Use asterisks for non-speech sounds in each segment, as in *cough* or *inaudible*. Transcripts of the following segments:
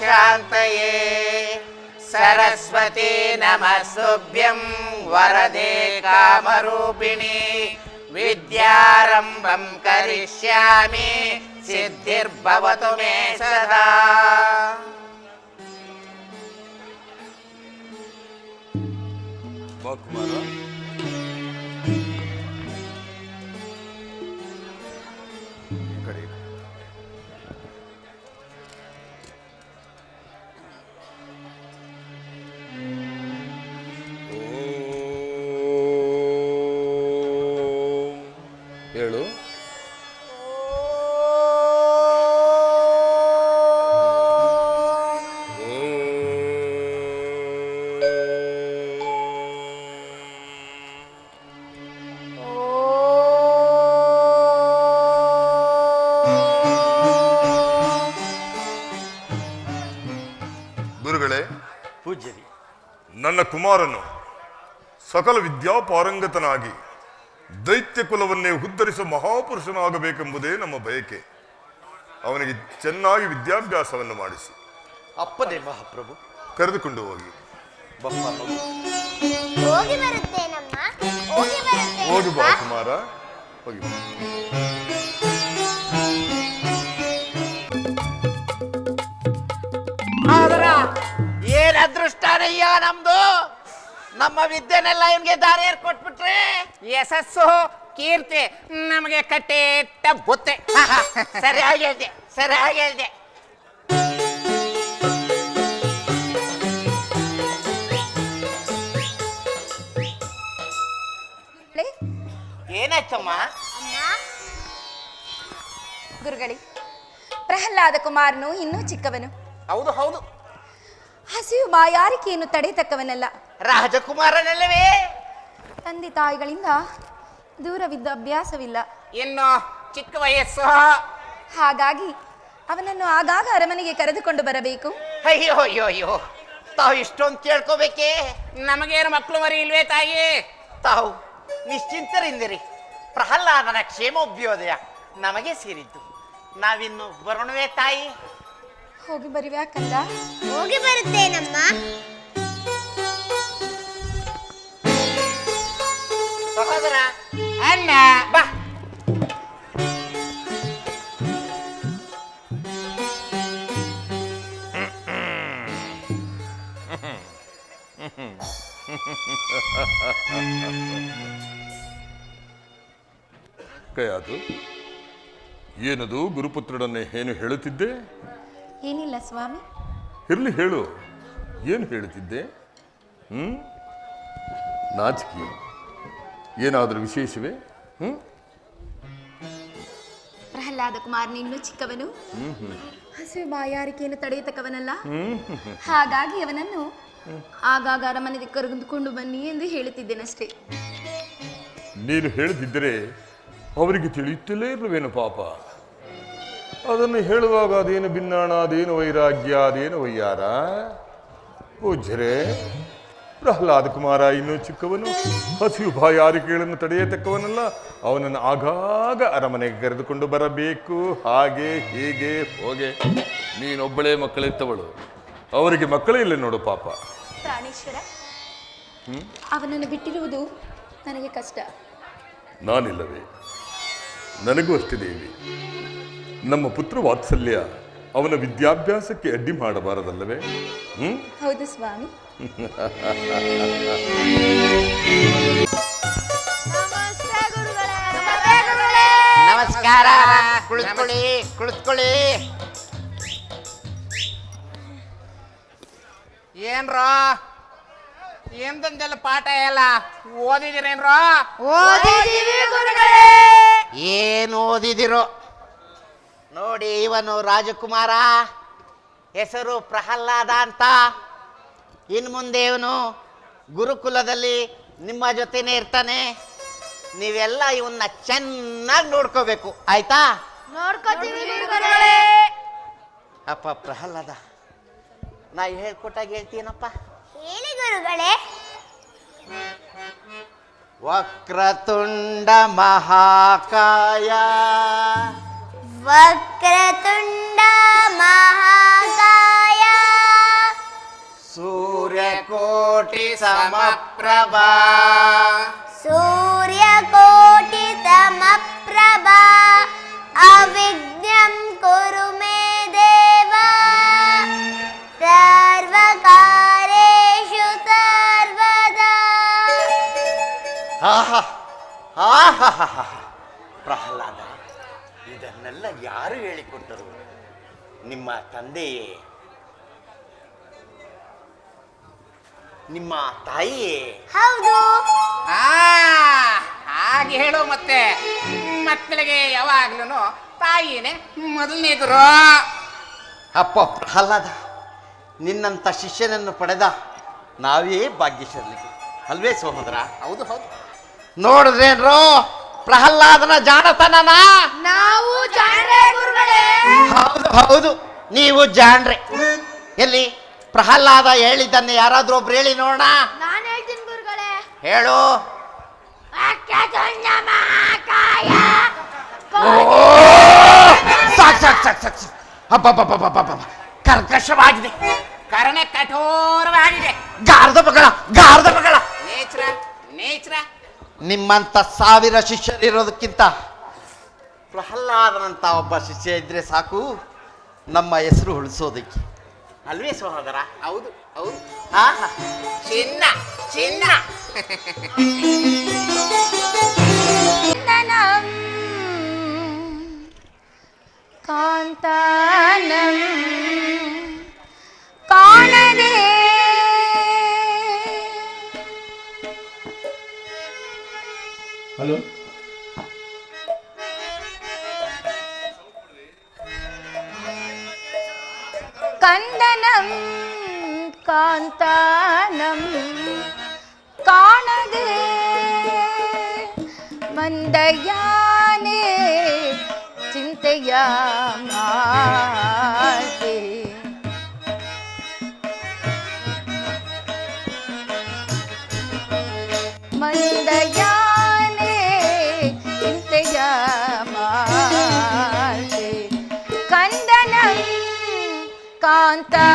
शान्तये सरस्वती नमः सुभ्यं वरदे कामरूपिणी विद्यारम्भं करिष्यामि सिद्धिर्भवतु मे सदा Bak kumara. ನನ್ನ ಕುಮಾರನು ಸಕಲ ವಿದ್ಯಾಪಾರಂಗತನಾಗಿ ದೈತ್ಯ ಕುಲವನ್ನೇ ಉದ್ಧರಿಸುವ ಮಹಾಪುರುಷನಾಗಬೇಕೆಂಬುದೇ ನಮ್ಮ ಬಯಕೆ. ಅವನಿಗೆ ಚೆನ್ನಾಗಿ ವಿದ್ಯಾಭ್ಯಾಸವನ್ನು ಮಾಡಿಸಿ. ಅಪ್ಪನೇ ಮಹಾಪ್ರಭು. ಕರೆದುಕೊಂಡು ಹೋಗಿ. ಬಪ್ಪ ಹೋಗಿ ಬಾ ಕುಮಾರ ಬರುತ್ತೇನೆ ಹೋಗಿ ಬಾ ಕುಮಾರ. ಹೋಗಿ ಅದೃಷ್ಟನಯ್ಯ ನಮ್ದು. ನಮ್ಮ ವಿದ್ಯೆನೆಲ್ಲ ಇವನ್ಗೆ ದಾರಿ ಕೊಟ್ಬಿಟ್ರಿ. ಯಶಸ್ಸು ಕೀರ್ತಿ ನಮಗೆ ಕಟ್ಟೆಟ್ಟ ಬುತ್ತೆ ಸರಿಯಾಗಿ ಹೇಳ್ದೆ ಸರಿಯಾಗಿ ಹೇಳ್ದೆ. ಏನಾಯ್ತಮ್ಮ? ಗುರುಗಳೇ ಪ್ರಹ್ಲಾದ ಕುಮಾರನು ಇನ್ನೂ ಚಿಕ್ಕವನು. ಹೌದು ಹೌದು. ಹಸಿವು ಬಾಯಾರಿಕೆಯನ್ನು ತಡೆತಕ್ಕವನಲ್ಲ ರಾಜಕುಮಾರನಲ್ಲವೇ? ತಂದೆ ತಾಯಿಗಳಿಂದ ದೂರವಿದ್ದ ಅಭ್ಯಾಸವಿಲ್ಲ. ಇನ್ನು ಚಿಕ್ಕ ವಯಸ್ಸು? ಹಾಗಾಗಿ ಅವನನ್ನು ಆಗಾಗ ಅರಮನೆಗೆ ಕರೆದುಕೊಂಡು ಬರಬೇಕು. ಅಯ್ಯೋ ಅಯ್ಯೋ ಅಯ್ಯೋ ತಾವು ಇಷ್ಟೊಂದು ಕೇಳ್ಕೋಬೇಕೆ? ನಮಗೇನು ಮಕ್ಕಳು ಮರಿ ಇಲ್ವೇ ತಾಯಿ? ತಾವು ನಿಶ್ಚಿಂತರಿಂದಿರಿ. ಪ್ರಹ್ಲಾದನ ಕ್ಷೇಮೋಭ್ಯೋದಯ ನಮಗೆ ಸೇರಿದ್ದು. ನಾವಿನ್ನು ಬರೋಣವೇ ತಾಯಿ? ಹೋಗಿ ಬರುವ್ಯಾಕಂದ ಹೋಗಿ ಬರುತ್ತೇನಮ್ಮ. ಸಹೋದರ ಅಣ್ಣ. ಬಾ. ಕೈಯಾತು ಏನದು ಗುರುಪುತ್ರನನ್ನೇ ಏನು ಹೇಳುತ್ತಿದ್ದೆ? ಏನಿಲ್ಲ ಸ್ವಾಮಿ. ಇರ್ಲಿ ಹೇಳು. ಏನು ಹೇಳ್ತಿದ್ದೆ ಹ್ಮ್? ನಾಚಿಕೆ. ಏನಾದರೂ ವಿಶೇಷವೇ? ಹ್ಮ್? ಪ್ರಹ್ಲಾದ ಕುಮಾರ್ ಇನ್ನೂ ಚಿಕ್ಕವನು? ಹಸಿವೆ ಬಾಯಾರಿಕೆಯನ್ನು ತಡೆಯತಕ್ಕವನಲ್ಲ ಹಾಗಾಗಿ ಅವನನ್ನು ಆಗಾಗ ಅರಮನೆಗೆ ಕರೆದುಕೊಂಡು ಬನ್ನಿ ಎಂದು ಹೇಳುತ್ತಿದ್ದೇನಷ್ಟೇ. ನೀನು ಹೇಳದಿದ್ದರೆ ಅವರಿಗೆ ತಿಳಿಯುತ್ತಲೇ ಇರುವೇನು ಪಾಪ. ಅದನ್ನು ಹೇಳುವಾಗ ಅದೇನು ಭಿನ್ನಾಣ ಅದೇನು ವೈರಾಗ್ಯ ಅದೇನು ವೈಯಾರ ಪೂಜ್ಯರೇ ಪ್ರಹ್ಲಾದ ಕುಮಾರ ಇನ್ನೂ ಚಿಕ್ಕವನು. ಹಸಿವು ಬಾಯಾರಿಕೆಗಳನ್ನು ತಡೆಯತಕ್ಕವನಲ್ಲ. ಅವನನ್ನು ಆಗಾಗ ಅರಮನೆಗೆ ಕರೆದುಕೊಂಡು ಬರಬೇಕು. ಹಾಗೆ ಹೀಗೆ ಹೋಗೆ. ನೀನೊಬ್ಬಳೇ ಮಕ್ಕಳಿತ್ತವಳು ಅವರಿಗೆ ಮಕ್ಕಳೇ ಇಲ್ಲ ನೋಡು ಪಾಪ. ಪ್ರಾಣೇಶ್ವರ ಅವನನ್ನು ಬಿಟ್ಟಿರುವುದು ನನಗೆ ಕಷ್ಟ. ನಾನಿಲ್ಲವೇ? ನನಗೂ ಅಷ್ಟೇ ದೇವಿ. ನಮ್ಮ ಪುತ್ರ ವಾತ್ಸಲ್ಯ ಅವನ ವಿದ್ಯಾಭ್ಯಾಸಕ್ಕೆ ಅಡ್ಡಿ ಮಾಡಬಾರದಲ್ಲವೇ? ಹೌದು ಸ್ವಾಮಿ. ನಮಸ್ಕಾರ. ಕುಳಿತುಕೊಳ್ಳಿ ಕುಳಿತುಕೊಳ್ಳಿ. ಏನ್ರೋ? ಎಂದೆಲ್ಲ ಪಾಠ ಎಲ್ಲ? ಓದಿದಿರೇನ್ರೋ ಓದಿದೀವಿ ಗುರುಗಳೇ. ಏನು ಓದಿದಿರೋ ನೋಡಿ ಇವನು ರಾಜಕುಮಾರ. ಹೆಸರು ಪ್ರಹ್ಲಾದ ಅಂತ. ಇನ್ನು ಮುಂದೆ ಇವನು ಗುರುಕುಲದಲ್ಲಿ ನಿಮ್ಮ ಜೊತೆನೇ ಇರ್ತಾನೆ. ನೀವೆಲ್ಲ ಇವನ್ನ ಚೆನ್ನಾಗಿ ನೋಡ್ಕೋಬೇಕು. ಆಯ್ತಾ? ಅಪ್ಪ ಪ್ರಹ್ಲಾದ ನಾ ಹೇಳ್ಕೊಟ್ಟಾಗ ಹೇಳ್ತೀನಪ್ಪ ಹೇಳಿ ಗುರುಗಳೇ. ವಕ್ರತುಂಡ ಮಹಾಕಾಯ. वक्रतुण्डा महाकाया सूर्यकोटि समप्रभा सूर्यकोटि अविज्ञं कुरु मे देव। सर्वकारेषु सर्वदा। ಇದನ್ನೆಲ್ಲ ಯಾರು ಹೇಳಿಕೊಟ್ಟರು? ನಿಮ್ಮ ತಂದೆಯೇ? ನಿಮ್ಮ ತಾಯಿಯೇ? ಹೌದು. ಆ ಹಾಗೆ ಹೇಳು ಮತ್ತೆ. ಮಕ್ಕಳಿಗೆ ಯಾವಾಗ್ಲೂ ತಾಯಿನೇ ಮೊದಲನೇದ್ರು ಅಪ್ಪ ಪ್ರಹ್ಲಾದ ನಿನ್ನಂಥ ಶಿಷ್ಯನನ್ನು ಪಡೆದ ನಾವೇ ಭಾಗ್ಯಶಾಲಿ ಅಲ್ವೇ ಸಹೋದರ? ಹೌದು ಹೌದು. ನೋಡಿದ್ರೇನ್ರೋ? ಪ್ರಹ್ಲಾದನ ಜಾಣತನನ? ನಾವು ಜಾಣರೆ ಗುರುಗಳೇ. ಹೌದು ಹೌದು. ನೀವು ಜಾಣ್ರೆ. ಎಲ್ಲಿ? ಪ್ರಹ್ಲಾದ ಹೇಳಿದ್ದನ್ನು ಯಾರಾದ್ರೂ ಒಬ್ರು ಹೇಳಿ ನೋಡೋಣ? ನಾನು ಹೇಳ್ತೀನಿ ಗುರುಗಳೇ. ಹೇಳು. ಸಾಕ್ ಸಾಕ್ ಸಾಕ್ ಸಾಕ್ ಸಾಕ್. ಕರ್ಕಶವಾಗಿದೆ. ಕರಣೆ ಕಠೋರವಾಗಿದೆ. ಗಾರ್ದ ಮಗಳ ಗಾರ್ದ ಮಗಳ. ನೇಚ್ರ ನೇಚ್ರ ನಿಮ್ಮಂತ ಸಾವಿರ ಶಿಷ್ಯರಿರೋದಕ್ಕಿಂತ ಪ್ರಹ್ಲಾದನಂಥ ಒಬ್ಬ ಶಿಷ್ಯ ಇದ್ದರೆ ಸಾಕು. ನಮ್ಮ ಹೆಸರು ಉಳಿಸೋದಕ್ಕೆ. ಅಲ್ವೇ ಸಹೋದರ? ಹೌದು ಹೌದು. ಆಹಾ. ಚಿನ್ನ ಚಿನ್ನ. ಕಾಂತನಂ ಕಾಂತಾನಂ ಕಾಣದೆ ಹಲೋ ಕಂದನಂ ಕಾಂತಾನಂ ಕಾಣದೆ ಮಂದಯಾನೆ ಚಿಂತೆಯ ಕಾಂತಾನಂ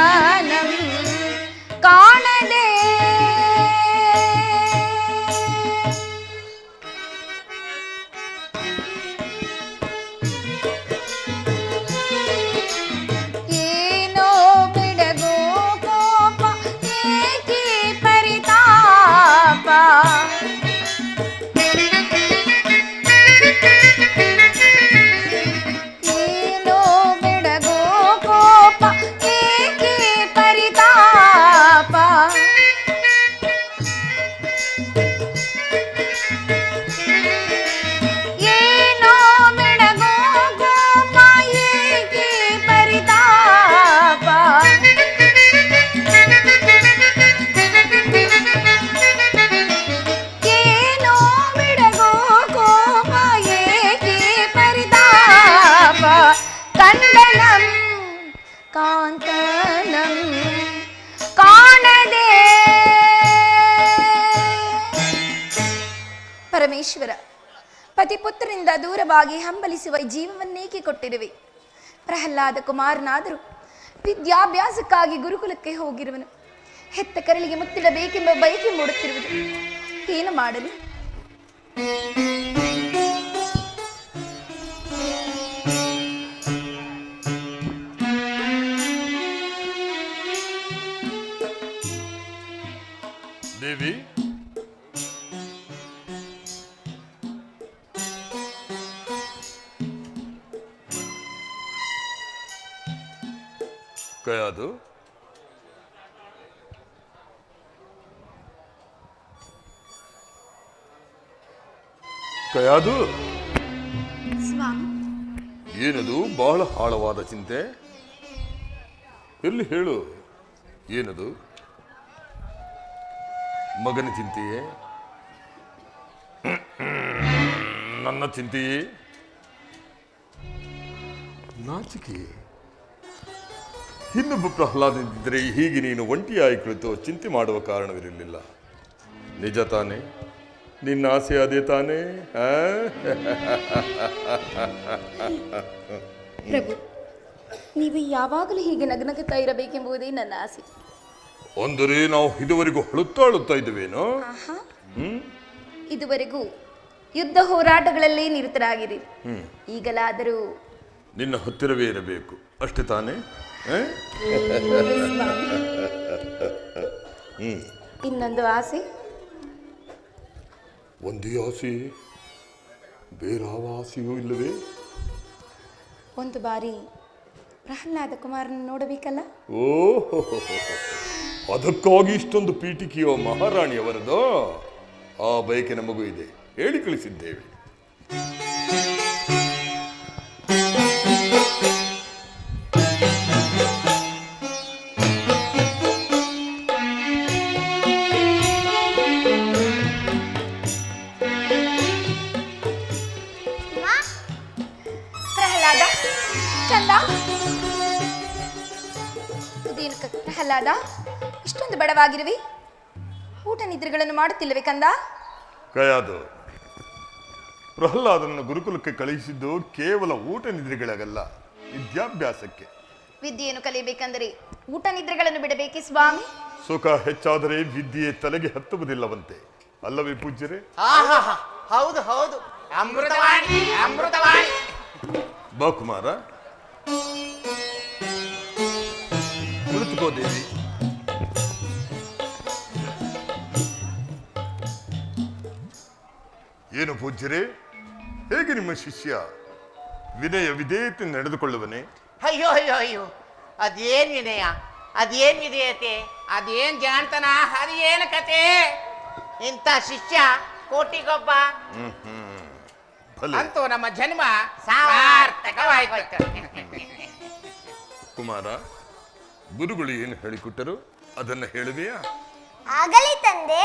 ದೂರವಾಗಿ ಹಂಬಲಿಸುವ ಜೀವವನ್ನೇಕೆ ಕೊಟ್ಟಿರುವೆ? ಪ್ರಹ್ಲಾದ ಕುಮಾರನಾದರೂ ವಿದ್ಯಾಭ್ಯಾಸಕ್ಕಾಗಿ ಗುರುಕುಲಕ್ಕೆ ಹೋಗಿರುವನು. ಹೆತ್ತ ಕರಳಿಗೆ ಮುತ್ತಿಡಬೇಕೆಂಬ ಬಯಕೆ ಮೂಡುತ್ತಿರುವುದು. ಏನು ಮಾಡಲಿ? ದೇವಿ ಕಯಾದು ಕಯಾದು ಏನದು? ಬಹಳ ಆಳವಾದ ಚಿಂತೆ. ಎಲ್ಲಿ ಹೇಳು. ಏನದು? ಮಗನ ಚಿಂತೆಯೇ? ನನ್ನ ಚಿಂತೆಯೇ? ನಾಚಿಕೆ ಇನ್ನೊಬ್ಬ ಪ್ರಹ್ಲಾದನಿದ್ದರೆ ಹೀಗೆ ನೀನು ಒಂಟಿಯಾಗಿ ಕುಳಿತು ಚಿಂತೆ ಮಾಡುವ ಕಾರಣವಿರಲಿಲ್ಲ. ನಿಜ ತಾನೆ. ನಿನ್ನ ಆಸೆ ಅದೇ ತಾನೇ? ಪ್ರಭು ನೀವು ಯಾವಾಗಲೂ ಹೀಗೆ ನಗ್ನಗುತ್ತಾ ಇರಬೇಕೆಂಬುದೇ ನನ್ನ ಆಸೆ. ಅಂದರೆ ನಾವು ಇದುವರೆಗೂ ಅಳುತ್ತಾ ಅಳುತ್ತಾ ಇದ್ದೇವೇನೋ? ಆಹಾ. ಇದುವರೆಗೂ ಯುದ್ಧ ಹೋರಾಟಗಳಲ್ಲೇ ನಿರತರಾಗಿರಿ. ಈಗಲಾದರೂ ನಿನ್ನ ಹತ್ತಿರವೇ ಇರಬೇಕು. ಅಷ್ಟೇ ತಾನೇ? ಇನ್ನೊಂದು ಆಸೆ? ಒಂದೇ ಆಸೆ. ಬೇರಾವ ಆಸೆಯೂ ಇಲ್ಲವೇ? ಒಂದು ಬಾರಿ ಪ್ರಹ್ಲಾದ ಕುಮಾರನ ನೋಡಬೇಕಲ್ಲ? ಓ ಅದಕ್ಕಾಗಿ ಇಷ್ಟೊಂದು ಪೀಠಿಕೆಯೋ ಮಹಾರಾಣಿಯವರದು? ಆ ಬಯಕೆ ನಮಗೂ ಇದೆ. ಹೇಳಿ ಕಳಿಸಿದ್ದೇವೆ. ಕ- ಪ್ರಹ್ಲಾದ ಇಷ್ಟೊಂದು ಬಡವಾಗಿರುವಿ. ಊಟ ನಿದ್ರೆಗಳನ್ನು ಮಾಡುತ್ತಿಲ್ಲವೇ ಕಂದ? ಕಯಾದು. ಪ್ರಹ್ಲಾದನನ್ನು ಗುರುಕುಲಕ್ಕೆ ಕಳುಹಿಸಿದ್ದು ಕೇವಲ ಊಟ ನಿದ್ರೆಗಳಿಗಲ್ಲ ವಿದ್ಯಾಭ್ಯಾಸಕ್ಕೆ. ವಿದ್ಯೆಯನ್ನು ಕಲಿಯಬೇಕೆಂದರೆ ಊಟ ನಿದ್ರೆಗಳನ್ನು ಬಿಡಬೇಕೆ ಸ್ವಾಮಿ? ಸುಖ ಹೆಚ್ಚಾದರೆ ವಿದ್ಯೆ ತಲೆಗೆ ಹತ್ತುವುದಿಲ್ಲವಂತೆ. ಅಲ್ಲವೇ ಪೂಜ್ಯರೆ? ಹೌದು ಹೌದು. ಅಮೃತವಾಣಿ ಅಮೃತವಾಣಿ. ಬಾ ಕುಮಾರ ಕುಳಿತುಕೋ ದೇವಿ ಏನು ಪೂಜ್ಯರೇ? ಹೇಗೆ ನಿಮ್ಮ ಶಿಷ್ಯ ವಿನಯ ವಿಧೇಯತೆ ನಡೆದುಕೊಳ್ಳುವನೆ? ಅಯ್ಯೋ ಅಯ್ಯೋ ಅಯ್ಯೋ. ಅದೇನ್ ವಿನಯ? ಅದೇನ್ ವಿಧೇಯತೆ? ಅದೇನ್ ಜಾಣ್ತನ? ಅದೇನು ಕತೆ? ಇಂಥ ಶಿಷ್ಯ ಕೋಟಿಗೊಬ್ಬ. ಭಲೆ ಅಂತೂ ನಮ್ಮ ಜನ್ಮ ಸಾರ್ಥಕವಾಯ್ತು. ಕುಮಾರ ಗುರುಗಳು ಏನು ಹೇಳಿಕೊಟ್ಟರು? ಅದನ್ನ ಹೇಳುವೆಯಾ? ಆಗಲಿ ತಂದೆ.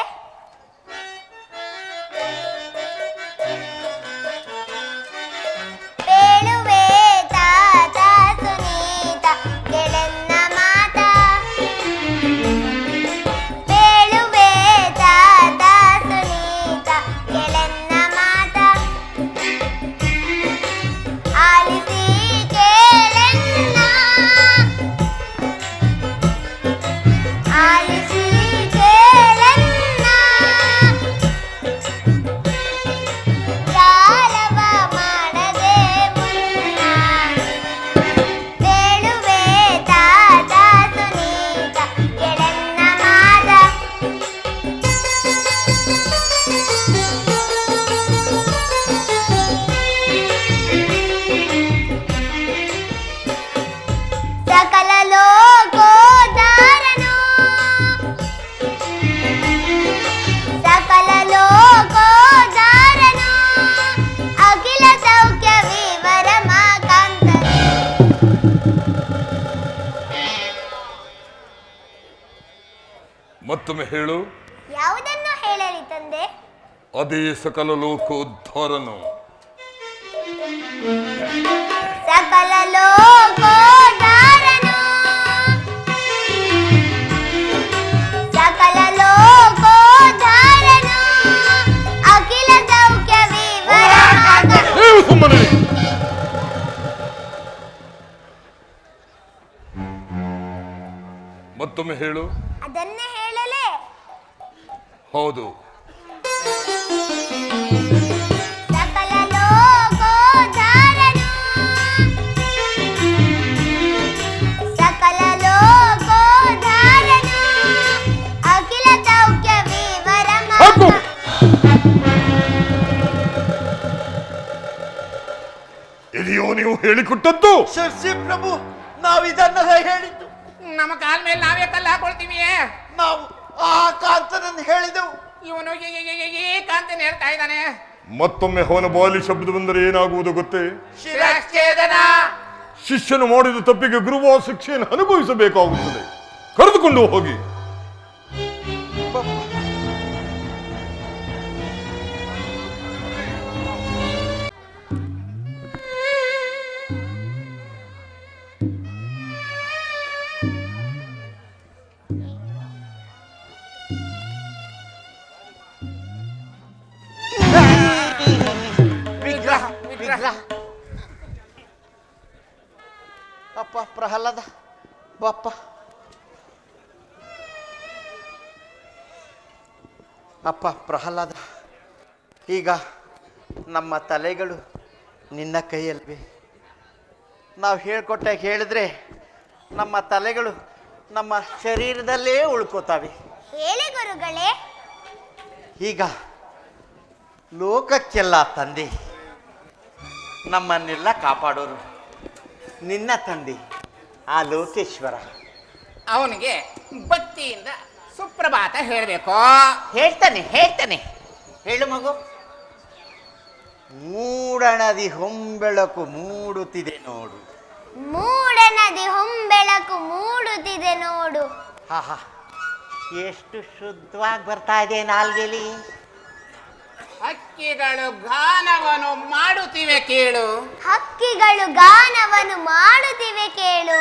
ಮತ್ತೊಮ್ಮೆ ಹೇಳು. ಯಾವುದನ್ನು ಹೇಳಲಿ ತಂದೆ? ಅದೇ ಸಕಲ ಲೋಕೋದ್ಧಾರನು ಸಕಲ ಲೋಕೋದ್ಧಾರನು ಸಕಲ ಲೋಕೋದ್ಧಾರನು ಅಖಿಲ ಸೌಖ್ಯ ಸುಮ್ಮನೆ. ಮತ್ತೊಮ್ಮೆ ಹೇಳು. ಅದನ್ನೇ ಹೇಳಲೇ ಹೌದು ಸಕಲ ಲೋಕೋದಾರನು ಸಕಲ ಲೋಕೋದಾರನು ಅಖಿಲ ಸೌಖ್ಯ ವಿವರ ಹಾಕು. ಇದೆಯೋ ನೀವು ಹೇಳಿಕೊಟ್ಟದ್ದು. ಶರ್ಸಿ ಪ್ರಭು ನಾವು ಇದನ್ನ ಹೇಳಿದ್ದು. ನಮ್ಮ ಕಾಲ ಮೇಲೆ ನಾವೇ ಕಲ್ಲು ಹಾಕೊಳ್ತೀವಿ. ನಾವು ಆ ಕಾಂತನನ್ನು ಹೇಳಿದೆವು. ಇವನು ಏಕಾಂತನ ಹೇಳ್ತಾ ಇದ್ದಾನೆ. ಮತ್ತೊಮ್ಮೆ ಅವನ ಬಾಲಿ ಶಬ್ದ ಬಂದರೆ ಏನಾಗುವುದು ಗೊತ್ತೇ? ಶಿರಚ್ಛೇದನ. ಶಿಷ್ಯನು ಮಾಡಿದ ತಪ್ಪಿಗೆ ಗುರುವ ಶಿಕ್ಷೆಯನ್ನು ಅನುಭವಿಸಬೇಕಾಗುತ್ತದೆ. ಕರೆದುಕೊಂಡು ಹೋಗಿ. ಅಪ್ಪ ಪ್ರಹ್ಲಾದ ಈಗ ನಮ್ಮ ತಲೆಗಳು ನಿನ್ನ ಕೈಯಲ್ವೇ ನಾವು ಹೇಳ್ಕೊಟ್ಟಾಗ ಹೇಳಿದ್ರೆ ನಮ್ಮ ತಲೆಗಳು ನಮ್ಮ ಶರೀರದಲ್ಲೇ ಉಳ್ಕೋತಾವೆ. ಹೇಳಿ ಗುರುಗಳೇ. ಈಗ ಲೋಕಕ್ಕೆಲ್ಲ ತಂದೆ ನಮ್ಮನ್ನೆಲ್ಲ ಕಾಪಾಡೋರು ನಿನ್ನ ತಂದೆ ಆ ಲೋಕೇಶ್ವರ. ಅವನಿಗೆ ಭಕ್ತಿಯಿಂದ ಸುಪ್ರಭಾತ ಹೇಳಬೇಕು. ಹೇಳ್ತಾನೆ ಹೇಳ್ತಾನೆ. ಹೇಳು ಮಗು. ಮೂಡಣದಿ ಹೊಂಬೆಳಕು ಮೂಡುತ್ತಿದೆ ನೋಡು. ಮೂಡನದಿ ಹೊಂಬೆಳಕು ಮೂಡುತ್ತಿದೆ ನೋಡು. ಹಾ ಹಾ. ಎಷ್ಟು ಶುದ್ಧವಾಗಿ ಬರ್ತಾ ಇದೆ ನಾಲ್ಗೆಲಿ? ಹಕ್ಕಿಗಳು ಗಾನವನ್ನು ಮಾಡುತ್ತಿವೆ ಕೇಳು. ಹಕ್ಕಿಗಳು ಗಾನವನ್ನು ಮಾಡುತ್ತಿವೆ ಕೇಳು.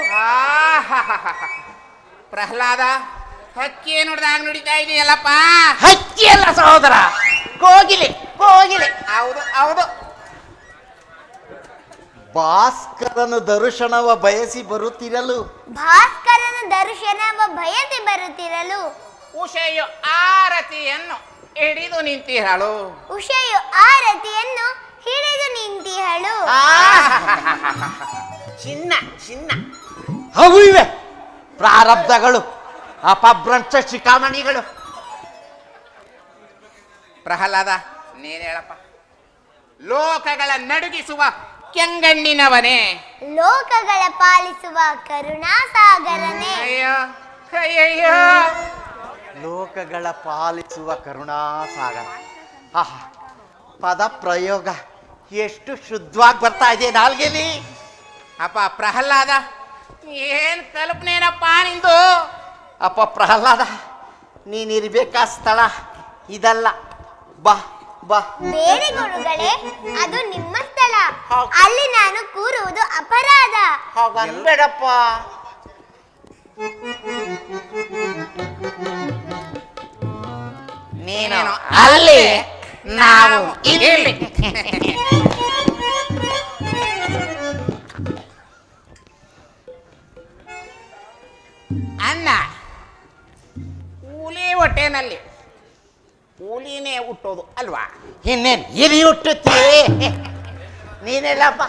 ಪ್ರಹ್ಲಾದ ಹಕ್ಕಿ ನುಡ್ದಾಗ ನುಡಿತಾ ಇದೆಯಲ್ಲಪ್ಪ? ಹಕ್ಕಿ ಅಲ್ಲ ಸಹೋದರ. ಕೋಗಿಲೆ ಕೋಗಿಲೆ. ಹೌದು ಹೌದು. ಭಾಸ್ಕರನ ದರ್ಶನವ ಬಯಸಿ ಬರುತ್ತಿರಲು. ಭಾಸ್ಕರನ ದರ್ಶನವ ಬಯಸಿ ಬರುತ್ತಿರಲು. ಉಷೆಯು ಆರತಿಯನ್ನು ಹಿಡಿದು ನಿಂತಿರಳು. ಉಷೆಯು ಆರತಿಯನ್ನು ಹಿಡಿದು ನಿಂತಿಹಳು ಚಿನ್ನ ಚಿನ್ನ. ಅವು ಇವೆ. ಪ್ರಾರಬ್ಧಗಳು. ಅಪಭ್ರಂಶ ಶಿಖಾಮಣಿಗಳು ಪ್ರಹ್ಲಾದ ನೀನ್ ಹೇಳಪ್ಪ. ಲೋಕಗಳ ನಡುಗಿಸುವ ಕೆಂಗಣ್ಣಿನವನೇ. ಲೋಕಗಳ ಪಾಲಿಸುವ ಕರುಣಾಸಾಗರನೇ. ಅಯ್ಯೋ ಅಯ್ಯಯ್ಯೋ. ಲೋಕಗಳ ಪಾಲಿಸುವ ಕರುಣಾಸಾಗರ. ಆಹಾ ಪದ ಪ್ರಯೋಗ ಎಷ್ಟು ಶುದ್ಧವಾಗಿ ಬರ್ತಾ ಇದೆ ನಾಲ್ಗೆಲಿ. ಅಪ್ಪ ಪ್ರಹ್ಲಾದ ಏನ್ ಕಲ್ಪನೆನಪ್ಪ ನಿಂದು? ಅಪ್ಪ ಪ್ರಹ್ಲಾದ ನೀನಿರ್ಬೇಕಾ ಸ್ಥಳ? ಇದಲ್ಲ. ಬಾ ಬಾ. ಬೇರೆ ಗುರುಗಳೇ ಅದು ನಿಮ್ಮ ಸ್ಥಳ. ಅಲ್ಲಿ ನಾನು ಕೂರುವುದು ಅಪರಾಧ. ಹಾಗನ್ಬೇಡಪ್ಪ ನೀನು ಅಲ್ಲಿ ನಾವು ಇಲ್ಲಿ. ಅನ್ನ. ಹುಲಿ ಹೊಟ್ಟೆನಲ್ಲಿ. ಕೂಲಿನೇ ಹುಟ್ಟೋದು ಅಲ್ವಾ? ಇನ್ನೇನ್ ಇರಿ ಹುಟ್ಟುತ್ತೀ? ನೀನೆಲ್ಲಪ್ಪ?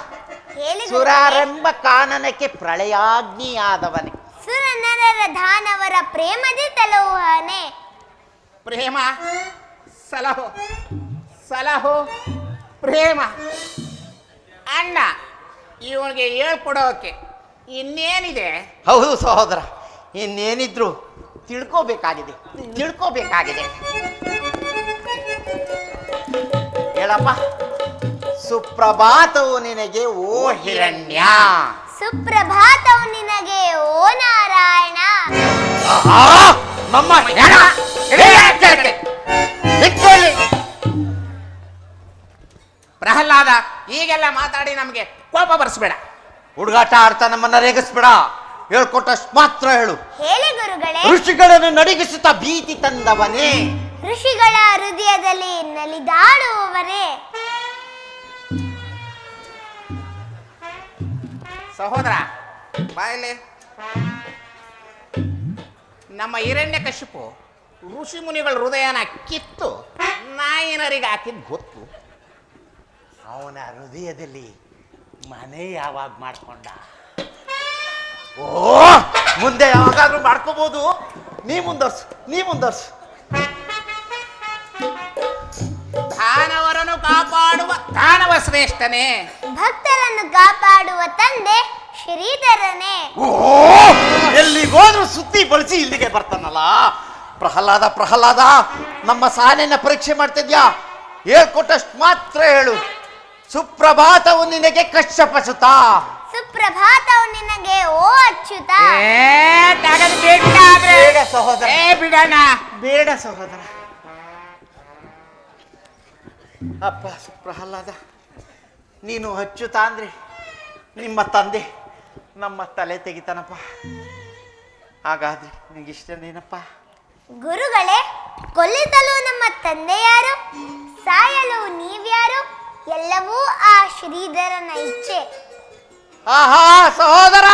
ಹೇಳಿ. ಸುರಾರಂಭ ಕಾನನಕ್ಕೆ ಪ್ರಳಯಾಗ್ನಿಯಾದವನೇ. ಸುರನರ ದಾನವರ ಪ್ರೇಮದಿ ತಲೋಹನೆ. ಪ್ರೇಮ ಸಲಹೋ ಸಲಹೋ ಪ್ರೇಮ. ಅಣ್ಣ ಇವನಿಗೆ ಹೇಳ್ಕೊಡೋಕೆ ಇನ್ನೇನಿದೆ? ಹೌದು ಸಹೋದರ ಇನ್ನೇನಿದ್ರು ತಿಳ್ಕೋಬೇಕಾಗಿದೆ. ತಿಳ್ಕೋಬೇಕಾಗಿದೆ. ಹೇಳಪ್ಪ. ಸುಪ್ರಭಾತವು ನಿನಗೆ ಓ ಹಿರಣ್ಯ. ಸುಪ್ರಭಾತವು ನಿನಗೆ ಓ ನಾರಾಯಣ! ನಮ್ಮ. ಪ್ರಹ್ಲಾದ ಈಗೆಲ್ಲ ಮಾತಾಡಿ ನಮಗೆ ಕೋಪ ಬರ್ಸ್ಬೇಡ. ಹುಡುಗಾಟ ಆಡ್ತಾ ನಮ್ಮನ್ನ ರೇಗಿಸ್ಬೇಡ. ಹೇಳ್ಕೊಟ್ಟಷ್ಟು ಮಾತ್ರ ಹೇಳು. ಹೇಳಿ ಗುರುಗಳೇ. ಋಷಿಗಳನ್ನು ನಡಿಗಿಸುತ್ತಾ ಭೀತಿ ತಂದವನೇ. ಋಷಿಗಳ ಹೃದಯದಲ್ಲಿ ನಲಿದಾಡುವವರೇ. ಸಹೋದರ ಬಾಯಲ್ಲಿ ನಮ್ಮ ಹಿರಣ್ಯ ಕಶಿಪು ಋಷಿ ಮುನಿಗಳ ಹೃದಯನ ಕಿತ್ತು ನಾಯಿನರಿಗೆ ಹಾಕಿದ್ ಗೊತ್ತು. ಅವನ ಹೃದಯದಲ್ಲಿ ಮನೆ ಯಾವಾಗ ಮಾಡ್ಕೊಂಡ? ಓ ಮುಂದೆ ಯಾವಾಗಾದ್ರೂ ಮಾಡ್ಕೋಬಹುದು ನೀ ಮುಂದರ್ಸ್ ನೀ ಮುಂದರ್ಸ್. ದಾನವರನ್ನು ಕಾಪಾಡುವ ದಾನವ ಶ್ರೇಷ್ಠನೇ. ಭಕ್ತರನ್ನು ಕಾಪಾಡುವ ತಂದೆ ಶ್ರೀಧರನೇ. ಓ ಎಲ್ಲಿಗೋದ್ರೂ ಸುದ್ದಿ ಬಳಸಿ ಇಲ್ಲಿಗೆ ಬರ್ತಾನಲ್ಲ. ಪ್ರಹ್ಲಾದ ಪ್ರಹ್ಲಾದ ನಮ್ಮ ಸಾಲಿನ ಪರೀಕ್ಷೆ ಮಾಡ್ತಿದ್ಯಾ? ಹೇಳ್ಕೊಟ್ಟಷ್ಟು ಮಾತ್ರ ಹೇಳು. ಸುಪ್ರಭಾತವು ನಿನಗೆ ಕಶ್ಯಪ ಸುತ. ಸುಪ್ರಭಾತವು ನಿನಗೆ ಓ ಅಚ್ಯುತ. ಬೇಡ ಸಹೋದರ. ಬೇಡ ಸಹೋದರ. ಅಪ್ಪ ಪ್ರಹ್ಲಾದ ನೀನು ಅಚ್ಯುತ ಅಂದ್ರೆ ನಿಮ್ಮ ತಂದೆ ನಮ್ಮ ತಲೆ ತೆಗಿತಾನಪ್ಪ. ಹಾಗಾದ್ರೆ ನಿನಗಿಷ್ಟನೇನಪ್ಪ ಗುರುಗಳೇ ಕೊಲ್ಲಿದಲು ನಮ್ಮ ತಂದೆ ಯಾರು? ಸಾಯಲು ನೀವ್ಯಾರು? ಎಲ್ಲವೂ ಆ ಶ್ರೀಧರನ ಇಚ್ಛೆ. ಆಹಾ ಸಹೋದರ!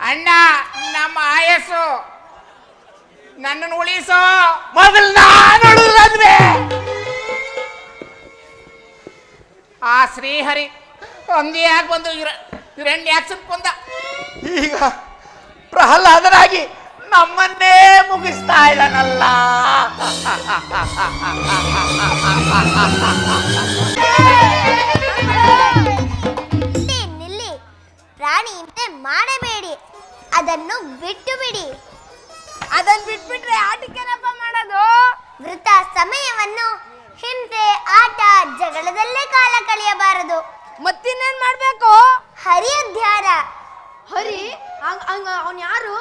ಅಣ್ಣ ನಮ್ಮ ಆಯಸ್ಸು. ನನ್ನನ್ನು ಉಳಿಸೋ. ಮೊದಲು ನಾನು ಉಳಿದ್ರೆ ಆ ಶ್ರೀಹರಿ ಒಂದಿಯಾಗಿ ಬಂದು ಹಿರಣ್ಯಾಕ್ಷನ್ ಬಂದ. ಈಗ ಪ್ರಹ್ಲಾದರಾಗಿ ನಮ್ಮನ್ನೇ ಮುಗಿಸ್ತಾ ಇದ್ದಾನಲ್ಲ. *laughs* ಹಿಂಸೆ ಮಾಡಬೇಡಿ. ಅದನ್ನು ಬಿಟ್ಟು ಬಿಡಿ ಅದನ್ನು ಬಿಟ್ಬಿಟ್ರೆ ಆಟಕ್ಕೇನಪ್ಪ ಮಾಡೋದು? ವೃತ ಸಮಯವನ್ನು ಹಿಂಸೆ ಆಟ ಜಗಳದಲ್ಲೇ ಕಾಲ ಕಳೆಯಬಾರದು. ಮತ್ತಿನ್ನೇನ್ ಮಾಡ್ಬೇಕು? ಹರಿ ಅಧ್ಯಾರ ಹರಿ? ಅವನ್ ಯಾರು?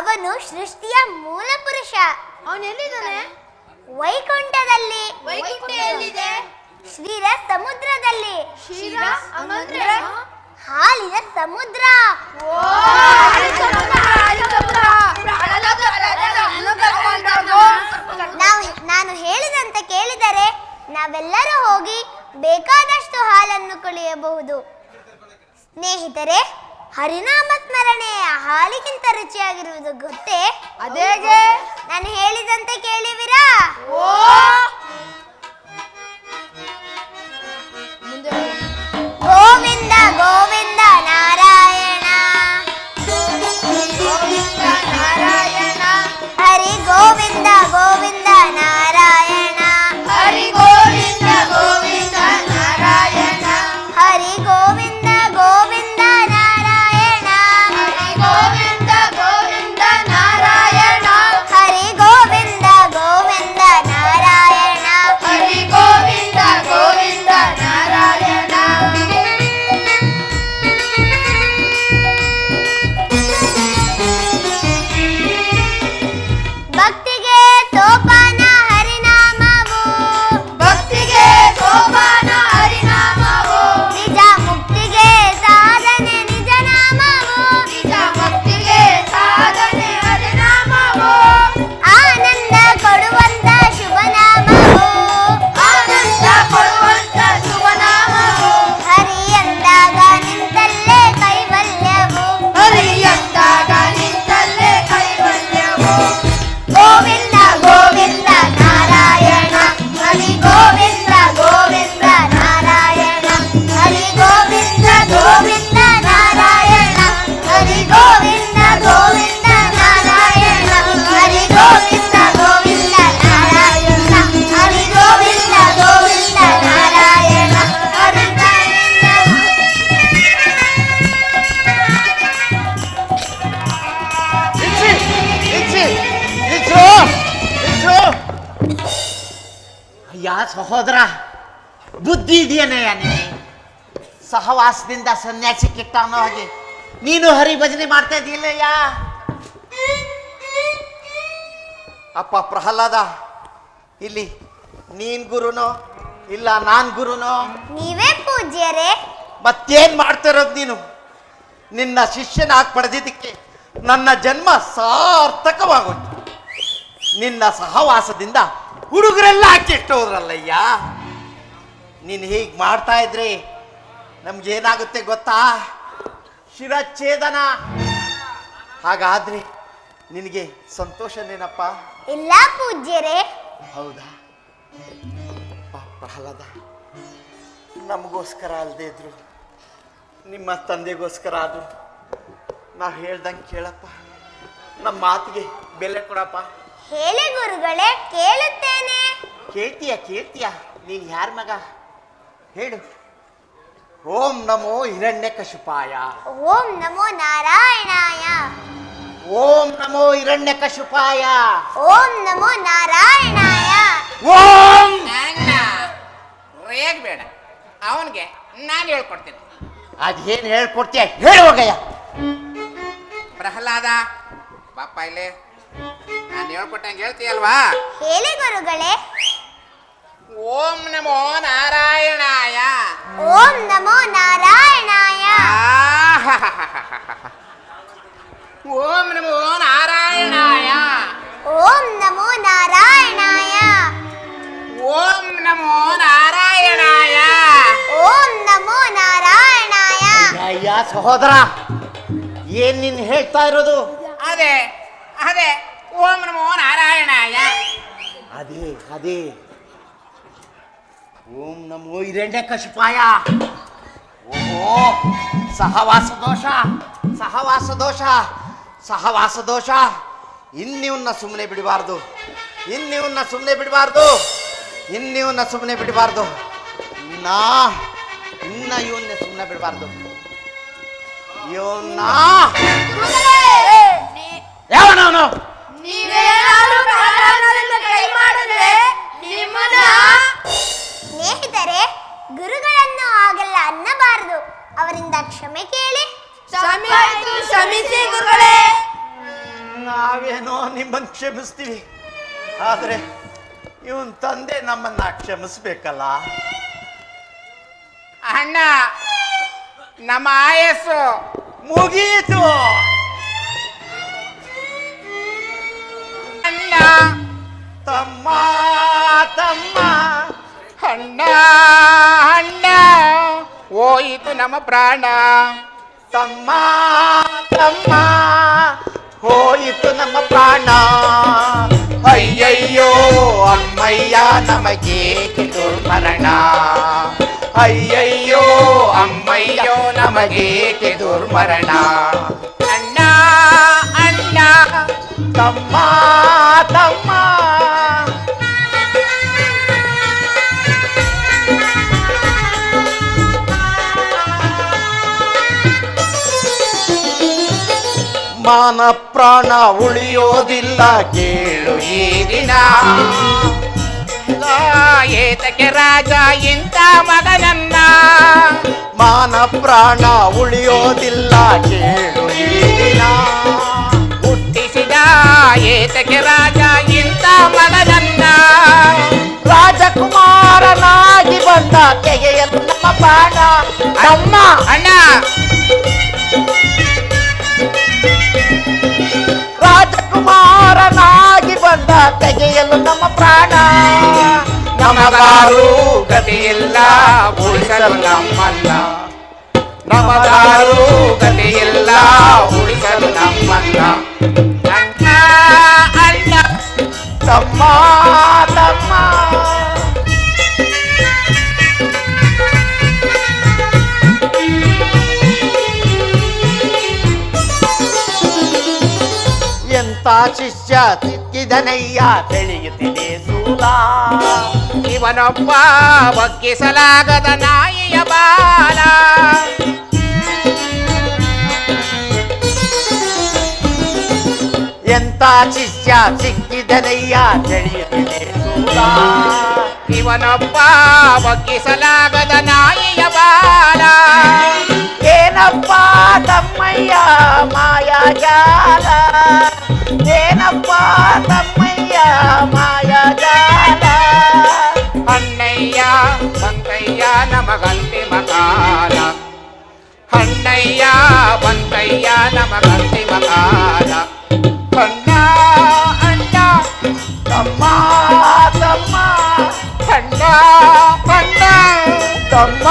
ಅವನು ಸೃಷ್ಟಿಯ ಮೂಲ ಪುರುಷ. ಅವನ್ ಎಲ್ಲಿದ್ದಾನೆ? ವೈಕುಂಠದಲ್ಲಿ. ವೈಕುಂಠ ಎಲ್ಲಿದೆ? ಶ್ರೀರ ಸಮುದ್ರದಲ್ಲಿ ಶ್ರೀರ ಹಂಗಂದ್ರೆ ಹಾಲಿನ ಸಮುದ್ರ. ನಾವು ನಾನು ಹೇಳಿದಂತೆ ಕೇಳಿದರೆ ನಾವೆಲ್ಲರೂ ಹೋಗಿ ಬೇಕಾದಷ್ಟು ಹಾಲನ್ನು ಕುಳಿಯಬಹುದು ಸ್ನೇಹಿತರೆ ಹರಿನಾಮ ಸ್ಮರಣೆ ಹಾಲಿಗಿಂತ ರುಚಿಯಾಗಿರುವುದು ಗೊತ್ತೇ? ಅದೇಗೆ? ನಾನು ಹೇಳಿದಂತೆ ಕೇಳಿವಿರಾ? ಮುಂದೆ. ಗೋವಿಂದ ಸಹವಾಸದಿಂದ ಸನ್ಯಾಸಿ ಕೆಟ್ಟ ಅನ್ನೋ ಹಾಗೆ. ನೀನು ಹರಿ ಭಜನೆ ಮಾಡ್ತಾ ಇದೀಯಲ್ಲಯ್ಯ? ಅಪ್ಪ ಪ್ರಹ್ಲಾದ ಇಲ್ಲಿ ನೀನ್ ಗುರುನೋ ಇಲ್ಲ ನಾನ್ ಗುರುನೋ? ನೀವೇ ಪೂಜ್ಯರೇ. ಮತ್ತೇನ್ ಮಾಡ್ತಿರೋದ್ ನೀನು? ನಿನ್ನ ಶಿಷ್ಯನಾಗಿ ಪಡೆದಿದ್ದಕ್ಕೆ ನನ್ನ ಜನ್ಮ ಸಾರ್ಥಕವಾಗೋಯ್ತು. ನಿನ್ನ ಸಹವಾಸದಿಂದ ಹುಡುಗರೆಲ್ಲ ಹಾಕಿಟ್ಟೋದ್ರಲ್ಲಯ್ಯ ನೀನು ಹೀಗೆ ಮಾಡ್ತಾ ಇದ್ರೆ ನಮ್ಗೇನಾಗುತ್ತೆ ಗೊತ್ತಾ? ಶಿರಚ್ಛೇದನ. ಹಾಗಾದ್ರೆ ನಿನಗೆ ಸಂತೋಷನೇನಪ್ಪ? ಇಲ್ಲ ಪೂಜ್ಯರೇ. ಹೌದಾ? ಪ್ರಹ್ಲಾದ ನಮಗೋಸ್ಕರ ಅಲ್ಲದೆ ಇದ್ರು. ನಿಮ್ಮ ತಂದೆಗೋಸ್ಕರ ಆದ್ರು. ನಾವು ಹೇಳ್ದಂಗೆ ಕೇಳಪ್ಪ. ನಮ್ಮ ಮಾತಿಗೆ ಬೆಲೆ ಕೊಡಪ್ಪ. ಹೇಳಿ ಗುರುಗಳೇ ಕೇಳುತ್ತೇನೆ. ಕೇಳ್ತೀಯ ಕೇಳ್ತೀಯ? ನೀನು ಯಾರ ಮಗ? ಹೇಳು. ಓಂ ನಮೋ ಹಿರಣ್ಯ ಕಶುಪಾಯ ಓಂ ನಮೋ ನಾರಾಯಣಾಯ. ಓಂ ನಮೋ ಹಿರಣ್ಯ ಕಶುಪಾಯ ಓಂ ನಮೋ ನಾರಾಯಣಾಯ. ಓಂ! ಅಣ್ಣ ರೇಗ್ ಬೇಡ. ಅವನಿಗೆ ನಾನು ಹೇಳ್ಕೊಡ್ತೀನಿ. ಅದೇನು ಹೇಳ್ಕೊಡ್ತೀಯ? ಹೇಳುವಾಗಯ್ಯ ಪ್ರಹ್ಲಾದ ಬಾಪ ಇಲ್ಲಿ. ನಾನು ಹೇಳ್ಕೊಟ್ಟಂಗೆ ಹೇಳ್ತೀಯಲ್ವಾ? ಹೇಳಿ ಗುರುಗಳೇ. ಓಂ ನಮೋ ನಾರಾಯಣಾಯ. ಓಂ ನಮೋ ನಾರಾಯಣಾಯ. ಓಂ ನಮೋ ನಾರಾಯಣಾಯ. ಓಂ ನಮೋ ನಾರಾಯಣಾಯ. ಓಂ ನಮೋ ನಾರಾಯಣಾಯ. ಓಂ ನಮೋ ನಾರಾಯಣಾಯ. ಅಯ್ಯ ಸಹೋದರ ಏನ್ ನೀನ್ ಹೇಳ್ತಾ ಇರೋದು? ಅದೇ ಅದೇ ಓಂ ನಮೋ ನಾರಾಯಣಾಯ. ಅದೇ ಅದೇ. ಓಂ ನಮೋ ಹಿರಣ್ಯ ಕಶಿಪಾಯ. ಓಹೋ ಸಹವಾಸ ದೋಷ ಸಹವಾಸ ದೋಷ ಸಹವಾಸ ದೋಷ. ಇನ್ನಿವನ್ನ ಸುಮ್ಮನೆ ಬಿಡಬಾರ್ದು ಇನ್ನಿವನ್ನ ಸುಮ್ಮನೆ ಬಿಡಬಾರ್ದು ಇನ್ನಿವನ್ನ ಸುಮ್ಮನೆ ಬಿಡಬಾರ್ದು. ಇನ್ನ ಇನ್ನ ಇವನ್ನ ಸುಮ್ಮನೆ ಬಿಡಬಾರ್ದು. ಇವನ್ನ ಯಾವನವನು? ಸ್ನೇಹಿತರೆ ಗುರುಗಳನ್ನು ಆಗಲ್ಲ ಅನ್ನಬಾರದು. ಅವರಿಂದ ಕ್ಷಮೆ ಕೇಳಿ. ಕ್ಷಮಿಸಿ ಗುರುಗಳೇ. ನಾವೇನೋ ನಿಮ್ಮನ್ನು ಕ್ಷಮಿಸ್ತೀವಿ. ಆದ್ರೆ ಇವನ್ ತಂದೆ ನಮ್ಮನ್ನ ಕ್ಷಮಿಸ್ಬೇಕಲ್ಲ? ಅಣ್ಣ ನಮ್ಮ ಆಯಸ್ಸು ಮುಗೀತು. ಅಣ್ಣ. ತಮ್ಮ ತಮ್ಮ ಅಣ್ಣ ಅಣ್ಣ ಹೋಯಿತು ನಮ್ಮ ಪ್ರಾಣ ತಮ್ಮ ತಮ್ಮ ಹೋಯಿತು ನಮ್ಮ ಪ್ರಾಣ ಅಯ್ಯಯ್ಯೋ ಅಮ್ಮಯ್ಯ ನಮಗೆ ದುರ್ಮರಣ ಅಯ್ಯಯ್ಯೋ ಅಮ್ಮಯ್ಯೋ ನಮಗೆ ದುರ್ಮರಣ ಅಣ್ಣ ಅಣ್ಣ ತಮ್ಮ ತಮ್ಮ ಮಾನ ಪ್ರಾಣ ಉಳಿಯೋದಿಲ್ಲ ಕೇಳು ಈ ದಿನ. ಏತಕ್ಕೆ ರಾಜ ಇಂಥ ಮಗನನ್ನ? ಮಾನ ಪ್ರಾಣ ಉಳಿಯೋದಿಲ್ಲ ಕೇಳು ಈ ದಿನ. ಹುಟ್ಟಿಸಿದ ಏತಕ್ಕೆ ರಾಜ ಇಂಥ ಮಗನನ್ನ? ರಾಜಕುಮಾರನಾಗಿ ಬಂದ ತೆಗೆಯಲು ನಮ್ಮ ಪ್ರಾಣ ನಮ್ಮ ಅಣ್ಣ. ನಮಗಾರು ಗತಿಯಿಲ್ಲ ಉಳಿಸಲು ನಮ್ಮನ್ನ ನಮಗಾರು ಗತಿಯಿಲ್ಲ ಉಳಿಸಲು ನಮ್ಮನ್ನ ಅಣ್ಣ ಅಣ್ಣ. ತಮ್ಮ ತಮ್ಮ. ಎಂತ ಶಿಷ್ಯ ಸಿಕ್ಕಿದನಯ್ಯ ತಿಳಿಯುತ್ತಿದೆ ಸೂಲ. ಇವನೊಬ್ಬ ಬಗ್ಗಿಸಲಾಗದ ನಾಯಿಯ ಬಾಲ. ಎಂತ ಶಿಷ್ಯ ಸಿಕ್ಕಿದನಯ್ಯ ತಿಳಿಯುತ್ತಿದೆ ಸೂಲ. ಇವನೊಬ್ಬ ಬಗ್ಗಿಸಲಾಗದ ನಾಯಿಯ ಬಾಲ. ಏನಪ್ಪ ತಮ್ಮಯ್ಯ ಮಾಯಾಜಾಲ ಏನಪ್ಪ ತಮ್ಮಯ್ಯ ಮಾಯಾಜಾಲ ಅಣ್ಣಯ್ಯ ಬಂತಯ್ಯ ನಮಗಂತಿಮ ಕಾಲ ಅಣ್ಣಯ್ಯ ಬಂತಯ್ಯ ನಮಗಂತಿಮ ಕಾಲ ಅಣ್ಣ ಅಣ್ಣ ತಮ್ಮ ತಮ್ಮ ಅಣ್ಣ ಅಣ್ಣ ತಮ್ಮ ತಮ್ಮ